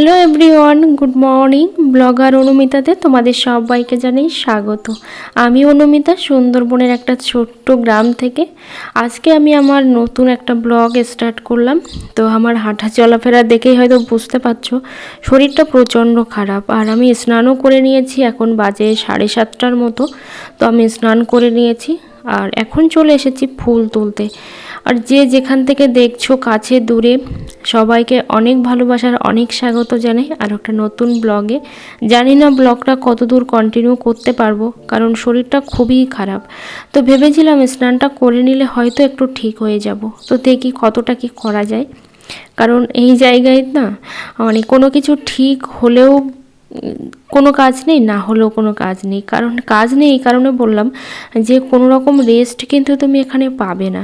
Hello everyone, good morning. Blogger অনুমিতাতে তোমাদের সবাইকে জানাই স্বাগত। আমি অনুমিতা, সুন্দরবনের একটা ছোট্ট গ্রাম থেকে। আজকে আমি আমার নতুন একটা ব্লগ স্টার্ট করলাম। তো আমার হাঁটা চলাফেরা দেখেই হয়তো বুঝতে পারছ, শরীরটা প্রচণ্ড খারাপ। আর আমি স্নানও করে নিয়েছি, এখন বাজে সাড়ে সাতটার মতো। তো আমি স্নান করে নিয়েছি, আর এখন চলে এসেছি ফুল তুলতে। আর যে যেখান থেকে দেখছ কাছে দূরে, সবাইকে অনেক ভালোবাসার, অনেক স্বাগত জানাই আর একটা নতুন ব্লগে। জানি না ব্লগটা কত দূর কন্টিনিউ করতে পারব, কারণ শরীরটা খুবই খারাপ। তো ভেবেছিলাম স্নানটা করে নিলে হয়তো একটু ঠিক হয়ে যাব। তো দেখি কতটা কি করা যায়। কারণ এই জায়গায় না মানে কোনো কিছু ঠিক হলেও কোনো কাজ নেই, না হলেও কোনো কাজ নেই। কারণ কাজ নেই এই কারণে বললাম যে কোনো রকম রেস্ট কিন্তু তুমি এখানে পাবে না।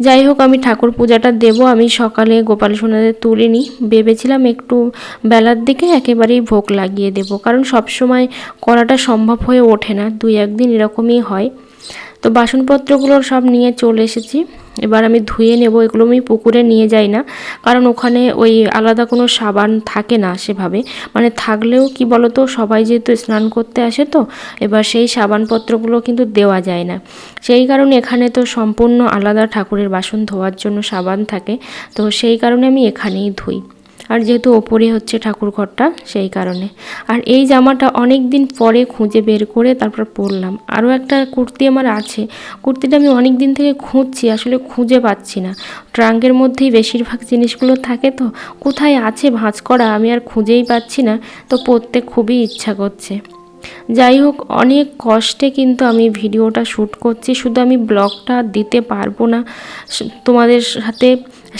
যাই হোক, আমি ঠাকুর পূজাটা দেব, আমি সকালে গোপাল সোনাদের তুলে নিই। ভেবেছিলাম একটু বেলার দিকে একেবারেই ভোগ লাগিয়ে দেব। কারণ সব সময় করাটা সম্ভব হয়ে ওঠে না, দুই একদিন এরকমই হয়। তো বাসনপত্রগুলো সব নিয়ে চলে এসেছি। এবার আমি ধুয়ে নেব, এগুলো আমি পুকুরে নিয়ে যাই না। কারণ ওখানে ওই আলাদা কোনো সাবান থাকে না সেভাবে। মানে থাকলেও কি বলতো, সবাই যেহেতু স্নান করতে আসে তো, এবার সেই সাবানপত্রগুলো কিন্তু দেওয়া যায় না। সেই কারণে এখানে তো সম্পূর্ণ আলাদা ঠাকুরের বাসন ধোয়ার জন্য সাবান থাকে। তো সেই কারণে আমি এখানেই ধুই। আর যেহেতু ওপরে হচ্ছে ঠাকুর ঘরটা, সেই কারণে। আর এই জামাটা অনেক দিন পরে খুঁজে বের করে তারপর পরলাম। আরও একটা কুর্তি আমার আছে। কুর্তিটা আমি অনেক দিন থেকে খুঁজছি, আসলে খুঁজে পাচ্ছি না। ট্রাঙ্কের মধ্যেই বেশিরভাগ জিনিসগুলো থাকে তো, কোথায় আছে ভাঁজ করা আমি আর খুঁজেই পাচ্ছি না, তো পরতে খুবই ইচ্ছা করছে। যাই হোক, অনেক কষ্টে কিন্তু আমি ভিডিওটা শ্যুট করছি। শুধু আমি ব্লগটা দিতে পারব না তোমাদের সাথে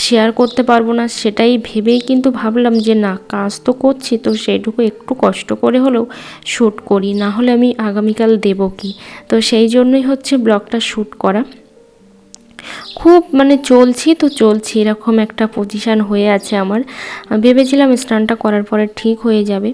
শেয়ার করতে পারব না, সেটাই ভেবেই কিন্তু ভাবলাম যে না, কাজ তো করছি, তো সেইটুকু একটু কষ্ট করে হলেও শ্যুট করি, না হলে আমি আগামীকাল দেবো কি? তো সেই জন্যই হচ্ছে ব্লগটা শ্যুট করা। খুব মানে চলছি তো চলছি, এরকম একটা পজিশান হয়ে আছে আমার। ভেবেছিলাম স্নানটা করার পরে ঠিক হয়ে যাবে।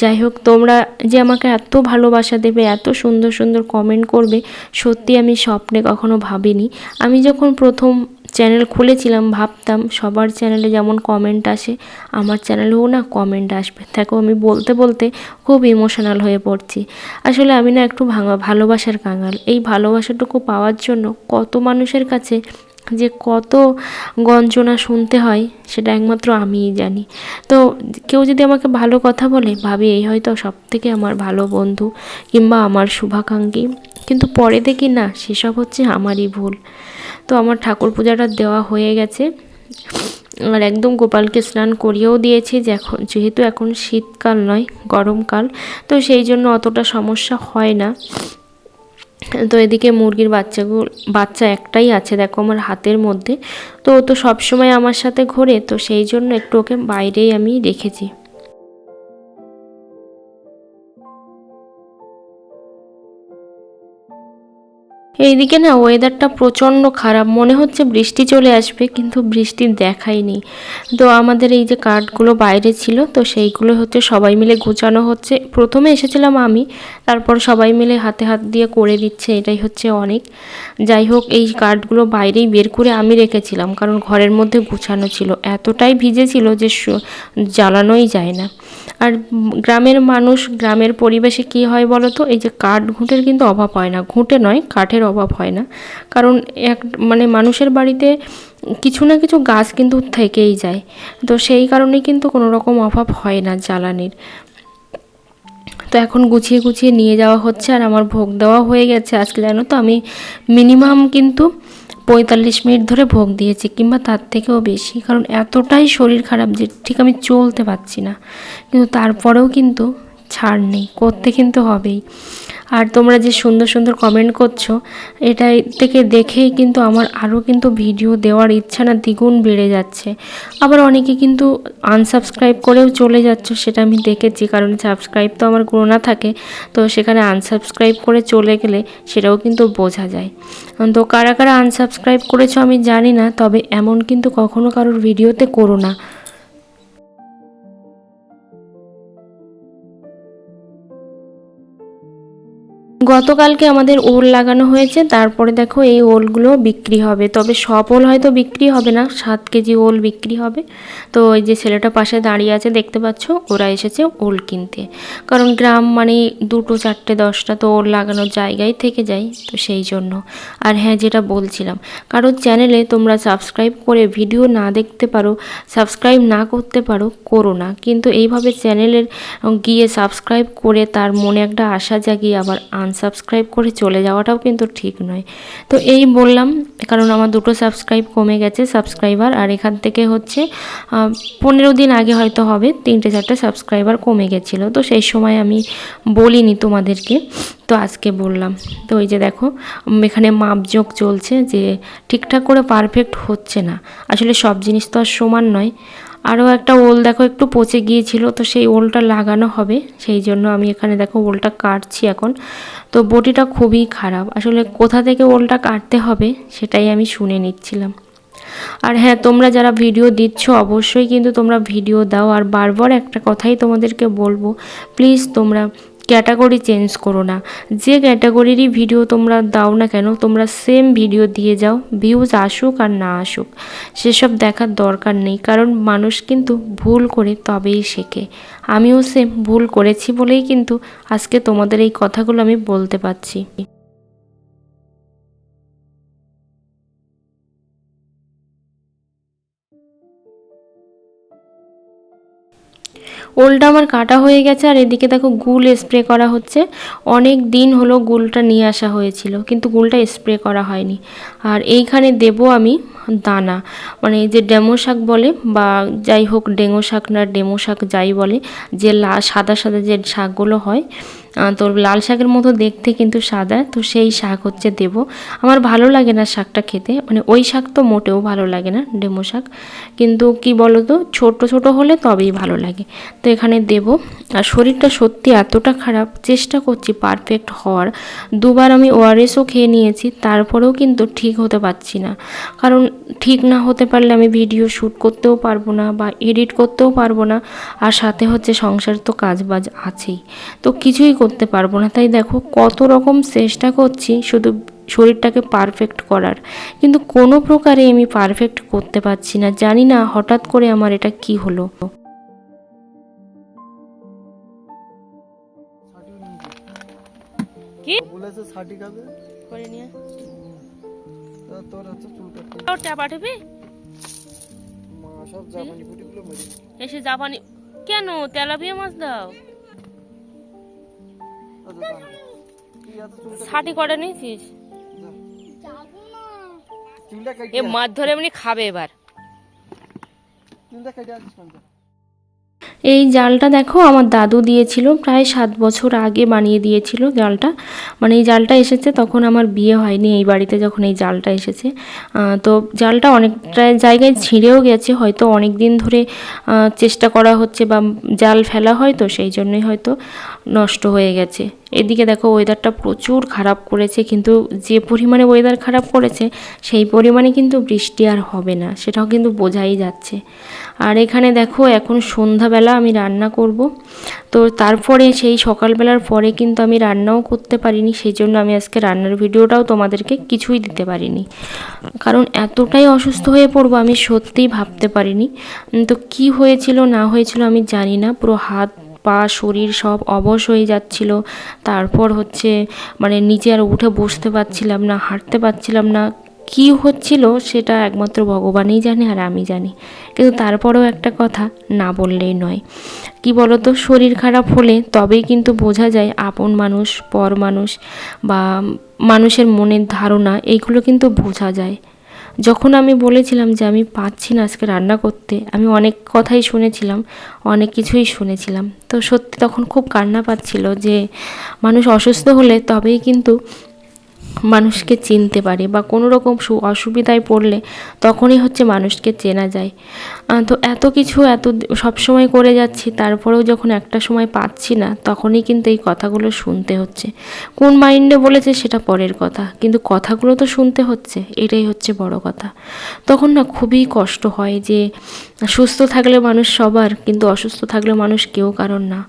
যাই হোক, তোমরা যে আমাকে এত ভালোবাসা দেবে, এত সুন্দর সুন্দর কমেন্ট করবে, সত্যি আমি স্বপ্নে কখনো ভাবিনি। আমি যখন প্রথম চ্যানেল খুলেছিলাম, ভাবতাম সবার চ্যানেলে যেমন কমেন্ট আসে, আমার চ্যানেলেও না কমেন্ট আসবে। দেখো আমি বলতে বলতে খুব ইমোশনাল হয়ে পড়ছি। আসলে আমি না একটু ভাঙা, ভালোবাসার কাঙাল। এই ভালোবাসাটুকু পাওয়ার জন্য কত মানুষের কাছে যে কত গঞ্জনা শুনতে হয়, সেটা একমাত্র আমিই জানি। তো কেউ যদি আমাকে ভালো কথা বলে, ভাবি এই হয়তো সব থেকে আমার ভালো বন্ধু কিংবা আমার শুভাকাঙ্ক্ষী। কিন্তু পরে দেখি না, সেসব হচ্ছে আমারই ভুল। তো আমার ঠাকুর পূজাটা দেওয়া হয়ে গেছে। আর একদম গোপালকে স্নান করিয়েও দিয়েছি, যে এখন, যেহেতু এখন শীতকাল নয়, গরমকাল, তো সেই জন্য অতটা সমস্যা হয় না। তো এদিকে মুরগির বাচ্চাগুলো বাচ্চা একটাই আছে, দেখো আমার হাতের মধ্যে। তো ও তো সবসময় আমার সাথে ঘোরে, তো সেই জন্য একটু ওকে বাইরেই আমি রেখেছি। এইদিকে না ওয়েদারটা প্রচণ্ড খারাপ। মনে হচ্ছে বৃষ্টি চলে আসবে, কিন্তু বৃষ্টি দেখায়নি। তো আমাদের এই যে কাঠগুলো বাইরে ছিল, তো সেইগুলো হচ্ছে সবাই মিলে গোছানো হচ্ছে। প্রথমে এসেছিলাম আমি, তারপর সবাই মিলে হাতে হাত দিয়ে করে দিচ্ছে, এটাই হচ্ছে অনেক। যাই হোক, এই কাঠগুলো বাইরেই বের করে আমি রেখেছিলাম, কারণ ঘরের মধ্যে গুছানো ছিল। এতটাই ভিজে ছিল যে জ্বালানোই যায় না। আর গ্রামের মানুষ, গ্রামের পরিবেশে কি হয় বলো তো এই যে কাঠ, ঘুঁটের কিন্তু অভাব হয় না। ঘুঁটে নয়, কাঠের অভাব হয় না। কারণ এক মানে মানুষের বাড়িতে কিছু না কিছু গাছ কিন্তু থেকেই যায়। তো সেই কারণে কিন্তু কোনো রকম অভাব হয় না জ্বালানির। তো এখন গুছিয়ে গুছিয়ে নিয়ে যাওয়া হচ্ছে আর আমার ভোগ দেওয়া হয়ে গেছে আজকে জানো তো? আমি মিনিমাম কিন্তু পঁয়তাল্লিশ মিনিট ধরে ভোগ দিয়েছি কিংবা তার থেকেও বেশি। কারণ এতটাই শরীর খারাপ যে ঠিক আমি চলতে পারছি না। কিন্তু তারপরেও কিন্তু ছাড় নেই। করতে কিন্তু হবেই। আর তোমরা যে সুন্দর সুন্দর কমেন্ট করছ এটাই থেকে দেখেই কিন্তু আমার আরও কিন্তু ভিডিও দেওয়ার ইচ্ছা না, দ্বিগুণ বেড়ে যাচ্ছে। আবার অনেকে কিন্তু আনসাবস্ক্রাইব করেও চলে যাচ্ছ, সেটা আমি দেখেছি, কারণ সাবস্ক্রাইব তো আমার গোনা থাকে, তো সেখানে আনসাবস্ক্রাইব করে চলে গেলে সেটাও কিন্তু বোঝা যায়। তো কারা কারা আনসাবস্ক্রাইব করেছ আমি জানি না, তবে এমন কিন্তু কখনো কারোর ভিডিওতে করো না। গতকালকে আমাদের ওল লাগানো হয়েছে, তারপরে দেখো এই ওলগুলো বিক্রি হবে। তবে সব ওল হয়তো বিক্রি হবে না, সাত কেজি ওল বিক্রি হবে। তো ওই যে ছেলেটা পাশে দাঁড়িয়ে আছে, দেখতে পাচ্ছ? ওরা এসেছে ওল কিনতে। কারণ গ্রাম মানে দুটো, চারটে, দশটা তো ওল লাগানোর জায়গায় থেকে যায়, তো সেই জন্য। আর হ্যাঁ যেটা বলছিলাম কারোর চ্যানেলে তোমরা সাবস্ক্রাইব করে ভিডিও না দেখতে পারো, সাবস্ক্রাইব না করতে পারো, করো না। কিন্তু এইভাবে চ্যানেলের, গিয়ে সাবস্ক্রাইব করে তার মনে একটা আশা জাগিয়ে আবার আনসাবস্ক্রাইব করে চলে যাওয়াটাও কিন্তু ঠিক নয়। তো এই বললাম, কারণ আমার দুটো সাবস্ক্রাইব কমে গেছে সাবস্ক্রাইবার আর এখান থেকে হচ্ছে পনেরো দিন আগে হয়তো হবে, তিনটে চারটে সাবস্ক্রাইবার কমে গেছিল। তো সেই সময় আমি বলিনি তোমাদেরকে, তো আজকে বললাম। তো ওই যে দেখো এখানে মাপজোক চলছে যে ঠিকঠাক করে পারফেক্ট হচ্ছে না। আসলে সব জিনিস তো আর সমান নয়। আরও একটা ওল দেখো, একটু পচে গিয়েছিল, তো সেই ওলটা লাগানো হবে। সেই জন্য আমি এখানে দেখো ওলটা কাটছি এখন। তো বটিটা খুবই খারাপ। আসলে কোথা থেকে ওলটা কাটতে হবে সেটাই আমি শুনে নিচ্ছিলাম। আর হ্যাঁ তোমরা যারা ভিডিও দিচ্ছ, অবশ্যই কিন্তু তোমরা ভিডিও দাও। আর বারবার একটা কথাই তোমাদেরকে বলব প্লিজ তোমরা ক্যাটাগরি চেঞ্জ করো না। যে ক্যাটাগরিরই ভিডিও তোমরা দাও না কেন, তোমরা সেম ভিডিও দিয়ে যাও ভিউজ আসুক আর না আসুক। সেসব দেখার দরকার নেই, কারণ মানুষ কিন্তু ভুল করে তবেই শেখে। আমিও সেম ভুল করেছি বলেই কিন্তু আজকে তোমাদের এই কথাগুলো আমি বলতে পারছি। ওলটা আমার কাটা হয়ে গেছে আর এদিকে দেখো গুল স্প্রে করা হচ্ছে। অনেক দিন হলো গুলটা নিয়ে আসা হয়েছিল, কিন্তু গুলটা স্প্রে করা হয়নি। আর এইখানে দেব আমি দানা মানে যে ডেমো শাক বলে বা যাই হোক ডেঙ্গো শাক না ডেমো শাক যাই বলে, যে লা সাদা সাদা যে শাকগুলো হয় তো লাল শাকের মতো দেখতে কিন্তু সাদা, তো সেই শাক হচ্ছে দেব। আমার ভালো লাগে না শাকটা খেতে মানে ওই শাক তো মোটেও ভালো লাগে না, ডেমো শাক। কিন্তু কি বলো তো ছোট ছোট হলে তবেই ভালো লাগে। তো এখানে দেব, আর শরীরটা সত্যি এতটা খারাপ, চেষ্টা করছি পারফেক্ট হওয়ার। দুবার আমি ওআরএসও খেয়ে নিয়েছি, তারপরেও কিন্তু ঠিক হতে পারছি না। কারণ ঠিক না হতে পারলে আমি ভিডিও শ্যুট করতেও পারব না বা এডিট করতেও পারব না, আর সাথে হচ্ছে সংসার তো কাজবাজ আছেই। তো কিছুই করতে পারব না। তাই দেখো কত রকম চেষ্টা করছি শুধু শরীরটাকে পারফেক্ট করার। কিন্তু কোনো প্রকারে আমি পারফেক্ট করতে পারছি না। জানি না হঠাৎ করে আমার এটা কি হলো। কি? বলেছে ষাটি খাবে? করে নিয়ে। তোর হচ্ছে চুল কাটতে ট্যাপা টেপে মা সব জাপানি ফুটিগুলো মেরে এসে জাপানি কেন? তেলাপিয়া মাছ দাও। ছাটি করে নিয়েছিস? এ মাছ ধরে এমনি খাবে এবার। এই জালটা দেখো আমার দাদু দিয়েছিল, প্রায় সাত বছর আগে বানিয়ে দিয়েছিল জালটা। মানে এই জালটা এসেছে তখন আমার বিয়ে হয়নি এই বাড়িতে যখন এই জালটা এসেছে। তো জালটা অনেকটা জায়গায় ছিঁড়েও গেছে, হয়তো অনেক দিন ধরে চেষ্টা করা হচ্ছে বা জাল ফেলা হয় তো সেই জন্যই হয়তো নষ্ট হয়ে গেছে। এদিকে দেখো ওয়েদারটা প্রচুর খারাপ করেছে, কিন্তু যে পরিমাণে ওয়েদার খারাপ করেছে, সেই পরিমাণে কিন্তু বৃষ্টি আর হবে না, সেটাও কিন্তু বোঝাই যাচ্ছে। আর এখানে দেখো এখন সন্ধ্যাবেলা আমি রান্না করব, তো তারপরে সেই সকালবেলার পরে কিন্তু আমি রান্নাও করতে পারিনি সেই জন্য আমি আজকে রান্নার ভিডিওটাও তোমাদেরকে কিছুই দিতে পারিনি। কারণ এতটাই অসুস্থ হয়ে পড়ব আমি সত্যিই ভাবতে পারিনি। তো কি হয়েছিল না হয়েছিল আমি জানি না, পুরো হাত পা, শরীর সব অবশ হয়ে যাচ্ছিল। তারপর হচ্ছে মানে নিচে আর উঠে বসতে পারছিলাম না, হাঁটতে পারছিলাম না। কি হচ্ছিল সেটা একমাত্র ভগবানই জানে আর আমি জানি। কিন্তু তারপরেও একটা কথা না বললেই নয়। কি বলতো, শরীর খারাপ হলে তবেই কিন্তু বোঝা যায় আপন মানুষ, পর মানুষ বা মানুষের মনের ধারণা, এইগুলো কিন্তু বোঝা যায়। যখন আমি বলেছিলাম যে আমি পাচ্ছি না আজকে রান্না করতে, আমি অনেক কথাই শুনেছিলাম, অনেক কিছুই শুনেছিলাম। তো সত্যি তখন খুব কান্না পাচ্ছিল যে মানুষ অসুস্থ হলে তবেই কিন্তু মানুষকে চিনতে পারে বা কোনো রকম সু অসুবিধায় পড়লে তখনই হচ্ছে মানুষকে চেনা যায়। তো এত কিছু এত সব সময় করে যাচ্ছি, তারপরেও যখন একটা সময় পাচ্ছি না, তখনই কিন্তু এই কথাগুলো শুনতে হচ্ছে। কোন মাইন্ডে বলেছে সেটা পরের কথা, কিন্তু কথাগুলো তো শুনতে হচ্ছে, এটাই হচ্ছে বড় কথা। তখন না খুবই কষ্ট হয় যে, সুস্থ থাকলে মানুষ সবার, কিন্তু অসুস্থ থাকলে মানুষ কেউ কারণ না।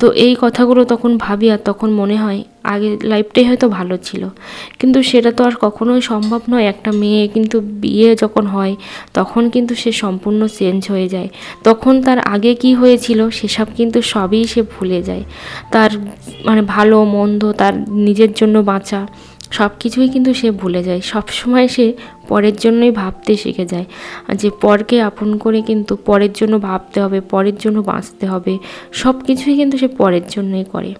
তো এই কথাগুলো তখন ভাবি আর তখন মনে হয় আগে লাইফটাই হয়তো ভালো ছিল। কিন্তু সেটা তো আর কখনোই সম্ভব নয়। একটা মেয়ে কিন্তু বিয়ে যখন হয়, তখন কিন্তু সে সম্পূর্ণ চেঞ্জ হয়ে যায়। তখন তার আগে কি হয়েছিল, সেসব কিন্তু সবই সে ভুলে যায়। তার মানে ভালো, মন্দ, তার নিজের জন্য বাঁচা সব কিছুই কিন্তু সে ভুলে যায়। সব সময় সে পরের জন্যই ভাবতে শিখে যায়। যে পরকে আপন করে কিন্তু পরের জন্য ভাবতে হবে, পরের জন্য বাঁচতে হবে সব কিছুই কিন্তু সে পরের জন্যই করে।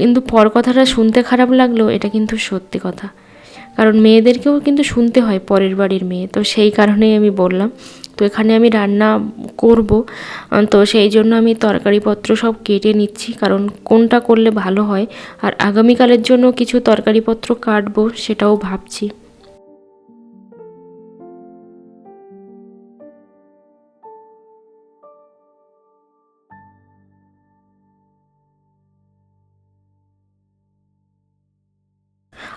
কিন্তু পর কথাটা শুনতে খারাপ লাগলেও এটা কিন্তু সত্যি কথা। কারণ মেয়েদেরকেও কিন্তু শুনতে হয় পরের বাড়ির মেয়ে। তো সেই কারণেই আমি বললাম, তো এখানে আমি রান্না করব। তো সেই জন্য আমি তরকারিপত্র সব কেটে নিচ্ছি। কারণ কোনটা করলে ভালো হয়? আর আগামীকালের জন্য কিছু তরকারিপত্র কাটবো, সেটাও ভাবছি।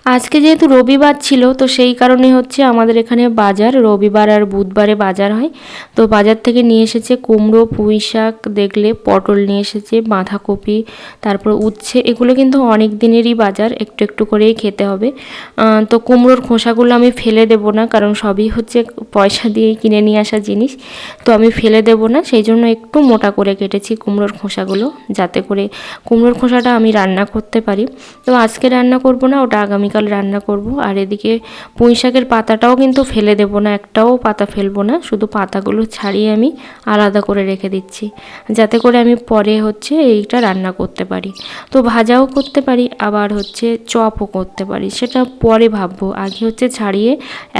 আজকে যেহেতু রবিবার ছিল, তো সেই কারণে হচ্ছে আমাদের এখানে বাজার। রবিবার আর বুধবারে বাজার হয়। তো বাজার থেকে নিয়ে এসেছে কুমড়ো, পুঁই শাক, দেখলে পটল নিয়ে এসেছে, বাঁধাকপি, তারপর উচ্ছে, এগুলো কিন্তু অনেক দিনেরই বাজার, একটু একটু করেই খেতে হবে। তো কুমড়োর খোসাগুলো আমি ফেলে দেবো না, কারণ সবই হচ্ছে পয়সা দিয়েই কিনে নিয়ে আসা জিনিস। তো আমি ফেলে দেবো না, সেই জন্য একটু মোটা করে কেটেছি কুমড়োর খোসাগুলো, যাতে করে কুমড়োর খোসাটা আমি রান্না করতে পারি। তো আজকে রান্না করব না, ওটা আগামীকাল রান্না করব। আর এদিকে পুঁই শাকের পাতাটাও কিন্তু ফেলে দেবো না, একটাও পাতা ফেলব না। শুধু পাতাগুলো ছাড়িয়ে আমি আলাদা করে রেখে দিচ্ছি, যাতে করে আমি পরে হচ্ছে এইটা রান্না করতে পারি। তো ভাজাও করতে পারি, আবার হচ্ছে চপও করতে পারি, সেটা পরে ভাববো। আগে হচ্ছে ছাড়িয়ে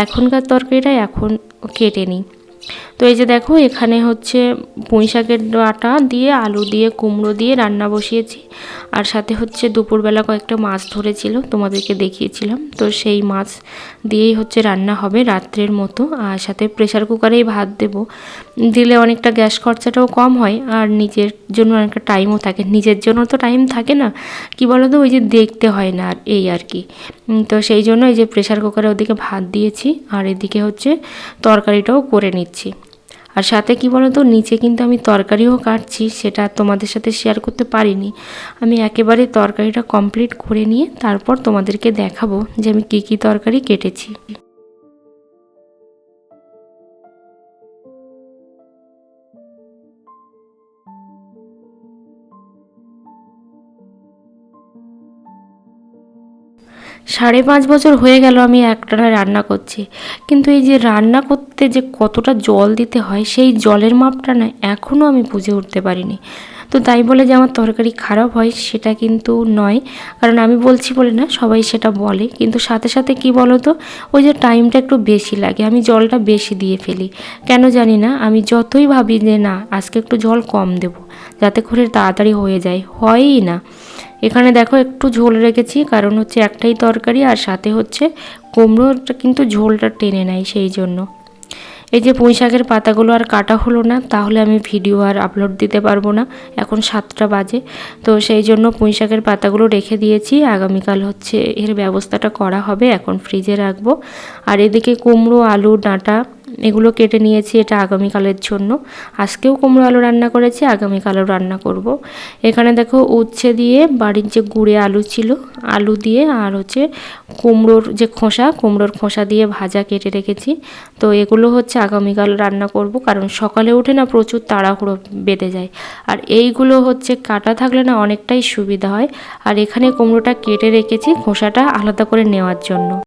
এখনকার তরকারিটা এখন কেটে নিই। তো এই যে দেখো, এখানে হচ্ছে পুঁই শাকের ডাঁটা দিয়ে, আলু দিয়ে, কুমড়ো দিয়ে রান্না বসিয়েছি। আর সাথে হচ্ছে দুপুরবেলা কয়েকটা মাছ ধরেছিল, তোমাদেরকে দেখিয়েছিলাম। তো সেই মাছ দিয়েই হচ্ছে রান্না হবে রাত্রের মতো। আর সাথে প্রেশার কুকারেই ভাত দেব। দিলে অনেকটা গ্যাস খরচাটাও কম হয়, আর নিজের জন্য অনেকটা টাইমও থাকে। নিজের জন্য তো টাইম থাকে না, কি বলো তো ওই যে দেখতে হয় না, আর এই আর কি। তো সেই জন্য এই যে প্রেশার কুকারে ওদিকে ভাত দিয়েছি, আর এদিকে হচ্ছে তরকারিটাও করে নিচ্ছি। আর সাথে কি বলো তো নিচে কিন্তু আমি তরকারিও কাটছি, সেটা তোমাদের সাথে শেয়ার করতে পারিনি। আমি একেবারে তরকারিটা কমপ্লিট করে নিয়ে তারপর তোমাদেরকে দেখাবো যে আমি কী কী তরকারি কেটেছি। সাড়ে পাঁচ বছর হয়ে গেল আমি একটানা রান্না করছি। কিন্তু এই যে রান্না করতে যে কতটা জল দিতে হয়, সেই জলের মাপটা না এখনও আমি বুঝে উঠতে পারিনি। তো তাই বলে যে আমার তরকারি খারাপ হয় সেটা কিন্তু নয়। কারণ আমি বলছি বলে না, সবাই সেটা বলে। কিন্তু সাথে সাথে কি বলো তো ওই যে টাইমটা একটু বেশি লাগে। আমি জলটা বেশি দিয়ে ফেলি। কেন জানি না, আমি যতই ভাবি যে না, আজকে একটু জল কম দেবো, যাতে করে তাড়াতাড়ি হয়ে যায়। হয়ই না। এখানে দেখো একটু ঝোল রেখেছি, কারণ হচ্ছে একটাই তরকারি আর সাথে হচ্ছে কুমড়োটা কিন্তু ঝোলটা টেনে নেয় সেই জন্য। এই যে পুঁই শাকের পাতাগুলো আর কাটা হলো না, তাহলে আমি ভিডিও আর আপলোড দিতে পারব না। এখন সাতটা বাজে, তো সেই জন্য পুঁই শাকের পাতাগুলো রেখে দিয়েছি। আগামীকাল হচ্ছে এর ব্যবস্থাটা করা হবে, এখন ফ্রিজে রাখব। আর এদিকে কুমড়ো, আলু, ডাঁটা এগুলো কেটে নিয়েছি এটা আগামীকালের জন্য। আজকেও কুমড়ো আলু রান্না করেছি, আগামীকালও রান্না করব। এখানে দেখো উচ্ছে দিয়ে বাড়ির যে গুঁড়ে আলু ছিল, আলু দিয়ে আর হচ্ছে কুমড়োর যে খোসা, কুমড়োর খোসা দিয়ে ভাজা কেটে রেখেছি। তো এগুলো হচ্ছে আগামীকাল রান্না করব, কারণ সকালে উঠে না প্রচুর তাড়াহুড়ো বেঁধে যায়। আর এইগুলো হচ্ছে কাটা থাকলে না অনেকটাই সুবিধা হয়। আর এখানে কুমড়োটা কেটে রেখেছি খোসাটা আলাদা করে নেওয়ার জন্য।